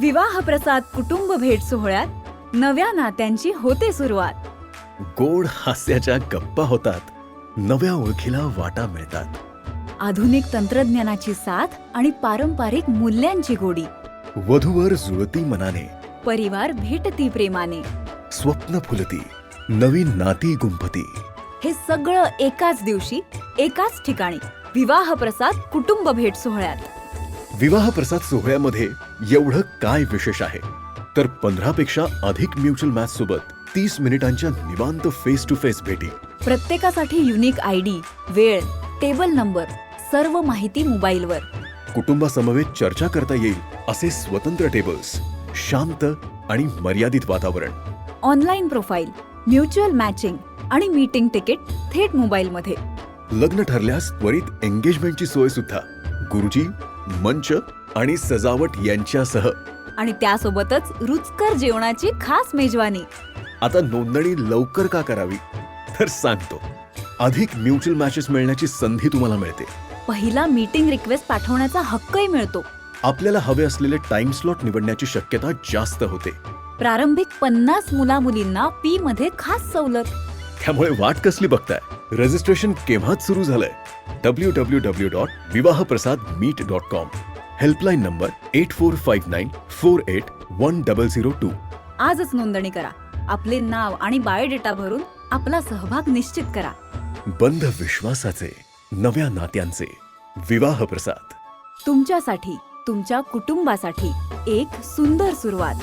विवाह प्रसाद कुटुंब भेट सोहळ्यात नव्या नात्यांची होते सुरुवात. गोड हास्याच्या गप्पा होतात. नव्या ओळखीला वाटा मिळतात. आधुनिक तंत्रज्ञानाची साथ आणि पारंपरिक मूल्यांची गोडी. वधूवर जुळती मनाने. परिवार भेटती प्रेमाने. स्वप्न फुलती. नवीन नाती गुंफती. हे सगळं एकाच दिवशी एकाच ठिकाणी. विवाह प्रसाद कुटुंब भेट सोहळ्यात. विवाह प्रसाद सोहळ्यामध्ये एवढं काय विशेष आहे? तर पंधरा पेक्षा अधिक म्युच्युअल मॅच सोबत तीस मिनिटांच्या निवांत फेस टू फेस भेटी. प्रत्येकासाठी युनिक आय डी वेळ टेबल नंबर सर्व माहिती मोबाईलवर. कुटुंबासमवेत चर्चा करता येईल असे स्वतंत्र टेबल्स शांत आणि मर्यादित वातावरण. ऑनलाईन प्रोफाईल म्युच्युअल मॅचिंग आणि मीटिंग तिकीट थेट मोबाईलमध्ये. लग्न ठरल्यास त्वरित एंगेजमेंटची सोय सुद्धा. गुरुजी मंच आणि सजावट यांच्यासह. आणि त्यासोबतच रुचकर जेवणाची खास मेजवानी. आता नोंदणी लवकर का करावी? तर सांगतो. अधिक म्युच्युअल मॅचेस मिळण्याची संधी तुम्हाला मिळते. पहिला मीटिंग रिक्वेस्ट पाठवण्याचा हक्कही मिळतो. आपल्याला हवे असलेले टाइम स्लॉट निवडण्याची शक्यता जास्त होते. प्रारंभिक पन्नास मुला मुलींना फी मध्ये खास सवलत. त्यामुळे वाट कसली बघताय? रजिस्ट्रेशन केव्हाच सुरू झालंय? W W W dot Vivah Prasad meet dot com helpline number eight four five nine four eight one double zero two आजच नोंदणी करा. आपले नाव आणि बायोडेटा भरून आपला सहभाग निश्चित करा. बंध विश्वासाचे नव्या नात्यांचे विवाह प्रसाद. तुमच्यासाठी तुमच्या कुटुंबासाठी एक सुंदर सुरुवात.